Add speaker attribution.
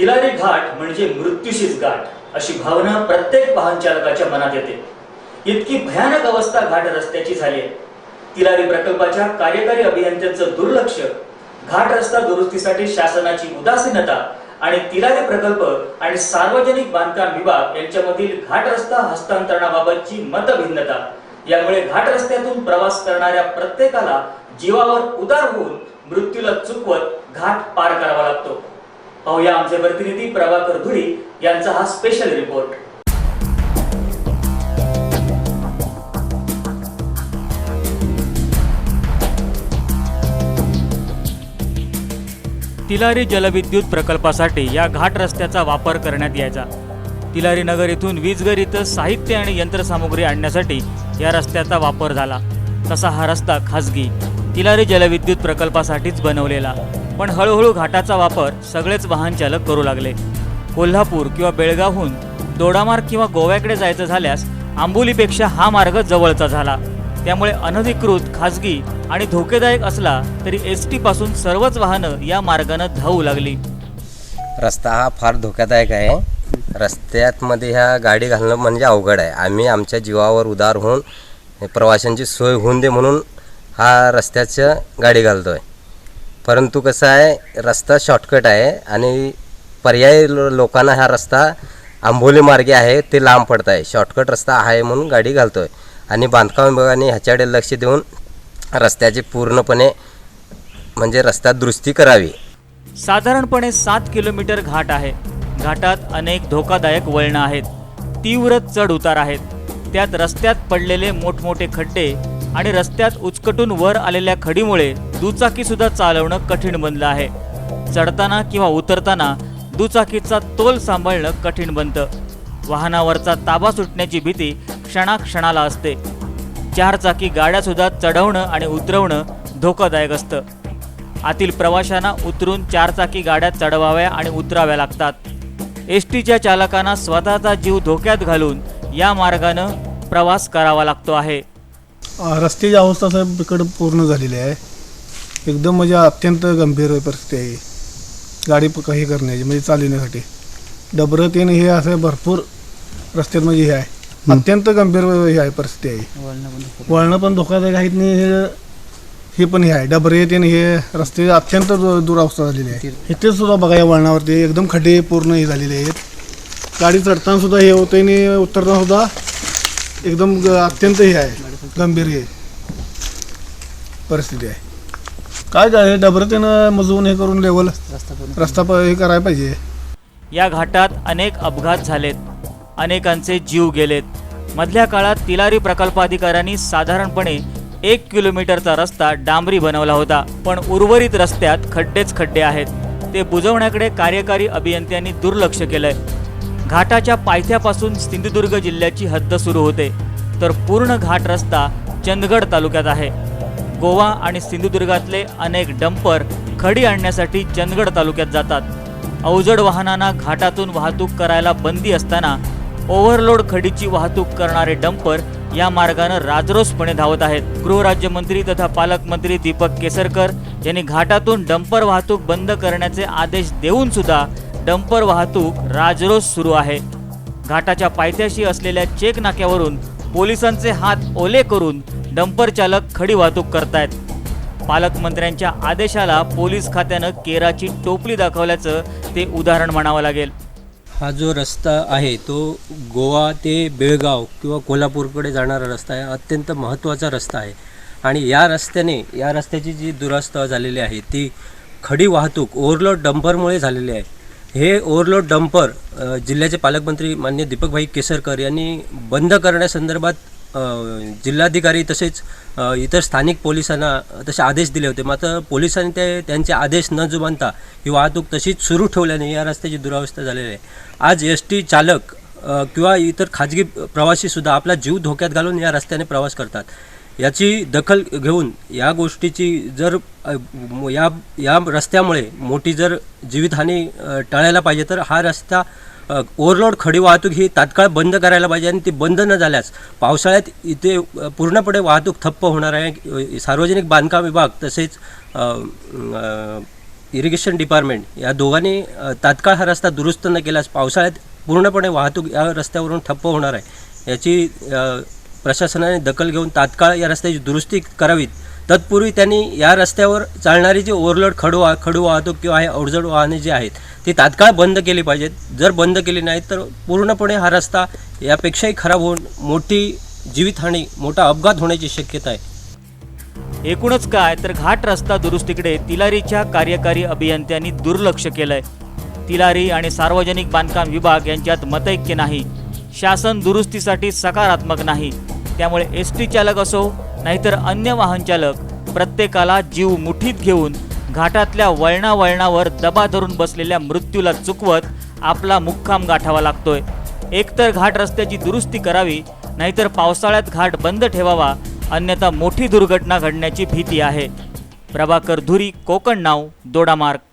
Speaker 1: तिलारी घाट म्हणजे मृत्यूशीच गाठ अशी भावना प्रत्येक वाहन चालकाच्या मनात येते. इतकी भयानक अवस्था घाट रस्त्याची झाली आहे. तिलारी प्रकल्पाच्या कार्यकारी अभियंत्यांचं दुर्लक्ष घाट रस्ता दुरुस्तीसाठी शासनाची उदासीनता आणि तिलारी प्रकल्प आणि सार्वजनिक बांधकाम विभाग यांच्यामधील घाट रस्ता हस्तांतरणाबाबतची मतभिन्नता यामुळे घाट रस्त्यातून प्रवास करणाऱ्या प्रत्येकाला जीवावर उदार होऊन मृत्यूला चुकवत घाट पार करावा लागतो. पाहूया आमचे प्रतिनिधी प्रभाकर धुरी यांचा हा स्पेशल रिपोर्ट तिलारी जलविद्युत प्रकल्पासाठी या घाट रस्त्याचा वापर करण्यात यायचा. तिलारी नगर येथून वीजगर इथं साहित्य आणि यंत्रसामुग्री आणण्यासाठी या रस्त्याचा वापर झाला. तसा हा रस्ता खासगी. तिलारी जलविद्युत प्रकल्पासाठीच बनवलेला. पण हळूहळू घाटाचा वापर सगळेच वाहन चालक करू लागले. कोल्हापूर किंवा बेळगावहून दोडामार्ग किंवा गोव्याकडे जायचं झाल्यास आंबोलीपेक्षा हा मार्ग जवळचा झाला. त्यामुळे अनधिकृत खाजगी आणि धोकेदायक असला तरी एस टीपासून सर्वच वाहनं या मार्गानं धावू लागली.
Speaker 2: रस्ता हा फार धोकादायक आहे. रस्त्यातमध्ये ह्या गाडी घालणं म्हणजे अवघड आहे. आम्ही आमच्या जीवावर उदार होऊन प्रवाशांची सोय होऊन दे म्हणून हा रस्त्याचं गाडी घालतो आहे परंतु कसं आहे रस्ता शॉर्टकट आहे आणि पर्यायी लोकांना हा रस्ता आंबोली मार्गे आहे ते लांब पडत आहे शॉर्टकट रस्ता आहे म्हणून गाडी घालतो आहे आणि बांधकाम विभागाने ह्याच्याकडे लक्ष देऊन रस्त्याची पूर्णपणे म्हणजे रस्ता दुरुस्ती करावी.
Speaker 1: साधारणपणे सात किलोमीटर घाट आहे. घाटात अनेक धोकादायक वळणं आहेत. तीव्र चढ उतार आहेत. त्यात रस्त्यात पडलेले मोठमोठे खड्डे आणि रस्त्यात उचकटून वर आलेल्या खडीमुळे दुचाकी सुद्धा चालवणं कठीण बनलं आहे. चढताना किंवा उतरताना दुचाकीचा तोल सांभाळणं कठीण बनतं. वाहनावरचा ताबा सुटण्याची भीती क्षणाक्षणाला असते. चारचाकी गाड्या सुद्धा चढवणं आणि उतरवणं धोकादायक असतं. आतील प्रवाशांना उतरून चारचाकी गाड्या चढवाव्या आणि उतराव्या लागतात. एस टीच्या चालकांना स्वतःचा जीव धोक्यात घालून या मार्गानं प्रवास करावा लागतो आहे.
Speaker 3: रस्त्याची अवस्था साहेब बिकट पूर्ण झालेली आहे. एकदम म्हणजे अत्यंत गंभीर परिस्थिती आहे. गाडी प- हे करण्याची म्हणजे चालवण्यासाठी. डबरं तेन हे असं भरपूर रस्त्यात म्हणजे हे आहे. अत्यंत गंभीर हे आहे परिस्थिती आहे. वळणं पण धोकादायक आहेत आणि हे हे पण हे आहे. डबरे तेन हे रस्ते अत्यंत दुरावस्था झालेली आहे. इथे सुद्धा बघा या वळणावरती एकदम खड्डे पूर्ण हे झालेले आहेत. गाडी चढताना सुद्धा हे होतं आणि उतरताना सुद्धा एकदम ग- अत्यंत हे आहे. गंभीर हे परिस्थिती आहे. काय काय डबरं त्यानं मजवून हे करून लेवल रस्ता प- हे करायला पाहिजे.
Speaker 1: या घाटात अनेक अपघात झालेत. अनेकांचे जीव गेलेत. मधल्या काळात तिलारी प्रकल्पाधिकाऱ्यांनी साधारणपणे एक किलोमीटरचा रस्ता डांबरी बनवला होता पण उर्वरित रस्त्यात खड्डेच खड्डे आहेत. ते बुजवण्याकडे कार्यकारी अभियंत्यांनी दुर्लक्ष केलंय. घाटाच्या पायथ्यापासून सिंधुदुर्ग जिल्ह्याची हद्द सुरू होते. तर पूर्ण घाट रस्ता चंदगड तालुक्यात आहे. गोवा आणि सिंधुदुर्गातले अनेक डंपर खडी आणण्यासाठी चंदगड तालुक्यात जातात. अवजड वाहनांना घाटातून वाहतूक करायला बंदी असताना ओव्हरलोड खडीची वाहतूक करणारे डंपर या मार्गानं राजरोसपणे धावत आहेत. गृहराज्यमंत्री तथा पालकमंत्री दीपक केसरकर यांनी घाटातून डंपर वाहतूक बंद करण्याचे आदेश देऊन सुद्धा डंपर वाहतूक राजरोस सुरू आहे. घाटाच्या पायथ्याशी असलेल्या चेक नाक्यावरून पोलिसांचे हात ओले करून डंपर चालक खडी वाहतूक करतायत. पालकमंत्र्यांच्या आदेशाला पोलीस खात्यानं केराची टोपली दाखवल्याचं ते उदाहरण म्हणावं लागेल.
Speaker 4: हा जो रस्ता आहे तो गोवा ते बेळगाव किंवा कोल्हापूरकडे जाणारा रस्ता आहे अत्यंत महत्त्वाचा रस्ता आहे. आणि या रस्त्याने या रस्त्याची जी दुरवस्था झालेली आहे ती खडी वाहतूक ओव्हरलोड डंपरमुळे झालेली आहे. हे ओव्हरलोड डंपर जिल्ह्याचे पालकमंत्री मान्य दीपकभाई केसरकर यांनी बंद करण्यासंदर्भात जिल्हाधिकारी तसेच इतर स्थानिक पोलिसांना तसे आदेश दिले होते. मात्र पोलिसांनी ते त्यांचे आदेश न जुमानता ही वाहतूक तशीच सुरू ठेवल्याने या रस्त्याची दुरावस्था झालेली आहे. आज एस टी चालक किंवा इतर खाजगी प्रवासीसुद्धा आपला जीव धोक्यात घालून या रस्त्याने प्रवास करतात. याची दखल घेऊन या गोष्टीची जर या या रस्त्यामुळे मोठी जर जीवितहानी टाळायला पाहिजे तर हा रस्ता ओव्हरलोड खडी वाहतूक ही तात्काळ बंद करायला पाहिजे आणि ती बंद न झाल्यास पावसाळ्यात इथे पूर्णपणे वाहतूक ठप्प होणार आहे. सार्वजनिक बांधकाम विभाग तसेच इरिगेशन डिपार्टमेंट या दोघांनी तात्काळ हा रस्ता दुरुस्त न केल्यास पावसाळ्यात पूर्णपणे वाहतूक या रस्त्यावरून ठप्प होणार आहे. याची प्रशासनाने दखल घेऊन तात्काळ या रस्त्याची दुरुस्ती करावीत. तत्पूर्वी त्यांनी या रस्त्यावर चालणारी जी ओव्हरलोड खडू वा खडू वाहतूक किंवा हे अवजड वाहने जी आहेत ती तात्काळ बंद केली पाहिजेत. जर बंद केली नाही तर पूर्णपणे हा रस्ता यापेक्षाही खराब होऊन मोठी जीवितहानी मोठा अपघात होण्याची शक्यता आहे.
Speaker 1: एकूणच काय तर घाट रस्ता दुरुस्तीकडे तिलारीच्या कार्यकारी अभियंत्यांनी दुर्लक्ष केलंय. तिलारी आणि सार्वजनिक बांधकाम विभाग यांच्यात मतैक्य नाही. शासन दुरुस्तीसाठी सकारात्मक नाही. त्यामुळे एस टी चालक असो नाहीतर अन्य वाहन चालक प्रत्येकाला जीव मुठीत घेऊन घाटातल्या वळणावळणावर दबा धरून बसलेल्या मृत्यूला चुकवत आपला मुक्काम गाठावा लागतोय. एकतर घाट रस्त्याची दुरुस्ती करावी नाहीतर पावसाळ्यात घाट बंद ठेवावा अन्यथा मोठी दुर्घटना घडण्याची भीती आहे. प्रभाकर धुरी कोकण नाव दोडामार्ग.